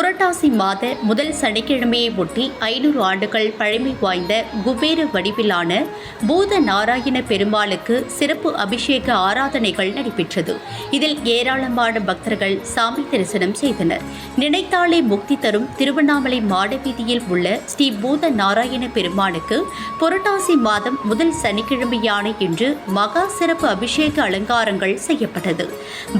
corona புரட்டாசி மாத முதல் சனிக்கிழமையை ஒட்டி ஐநூறு ஆண்டுகள் பழமை வாய்ந்த குபேர வடிவிலான பூத நாராயண பெருமாளுக்கு சிறப்பு அபிஷேக ஆராதனைகள் நடைபெற்றது. இதில் ஏராளமான பக்தர்கள் சாமி தரிசனம் செய்தனர். நினைத்தாலே முக்தி தரும் திருவண்ணாமலை மாடவீதியில் உள்ள ஸ்ரீ பூத நாராயண பெருமாளுக்கு புரட்டாசி மாதம் முதல் சனிக்கிழமையான இன்று மகா சிறப்பு அபிஷேக அலங்காரங்கள் செய்யப்பட்டது.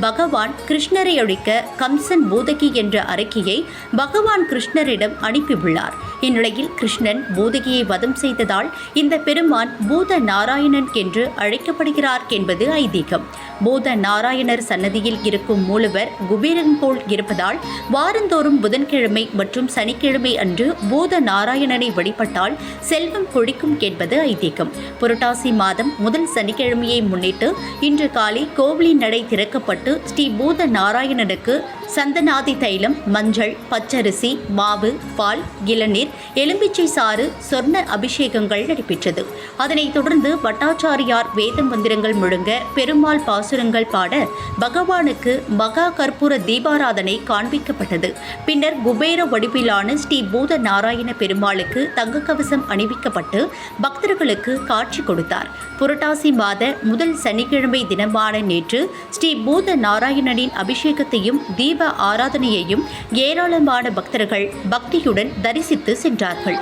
பகவான் கிருஷ்ணரை அழிக்க கம்சன் பூதகி என்ற அறிக்கையை பகவான் கிருஷ்ணரிடம் அனுப்பியுள்ளார். இந்நிலையில் கிருஷ்ணன் பூதகியை வதம் செய்ததால் இந்த பெருமான் பூத நாராயணன் என்று அழைக்கப்படுகிறார் என்பது ஐதீகம். பூத நாராயணர் சன்னதியில் இருக்கும் மூலவர் குபேரன் போல் இருப்பதால் வாரந்தோறும் புதன்கிழமை மற்றும் சனிக்கிழமை அன்று பூத நாராயணனை வழிபட்டால் செல்வம் கொழிக்கும் என்பது ஐதீகம். புரட்டாசி மாதம் முதல் சனிக்கிழமையை முன்னிட்டு இன்று காலை கோவிலின் நடை திறக்கப்பட்டு ஸ்ரீ பூத நாராயணனுக்கு சந்தனாதி தைலம் மஞ்சள் பச்சரிசி மாவு பால் இளநீர் எலும்பிச்சை சாறு சொர்ண அபிஷேகங்கள் நடைபெற்றது. அதனைத் தொடர்ந்து பட்டாச்சாரியார் வேத மந்திரங்கள் முழங்க பெருமாள் பாசுரங்கள் பாட பகவானுக்கு மகா கற்பூர தீபாராதனை காண்பிக்கப்பட்டது. பின்னர் குபேர வடிவிலான ஸ்ரீ பூத நாராயண பெருமாளுக்கு தங்க கவசம் அணிவிக்கப்பட்டு பக்தர்களுக்கு காட்சி கொடுத்தார். புரட்டாசி மாத முதல் சனிக்கிழமை தினமான நேற்று ஸ்ரீ பூத நாராயணனின் அபிஷேகத்தையும் தீப ஆராதனையையும் ஏராளமான பக்தர்கள் பக்தியுடன் தரிசித்து சென்றார்கள்.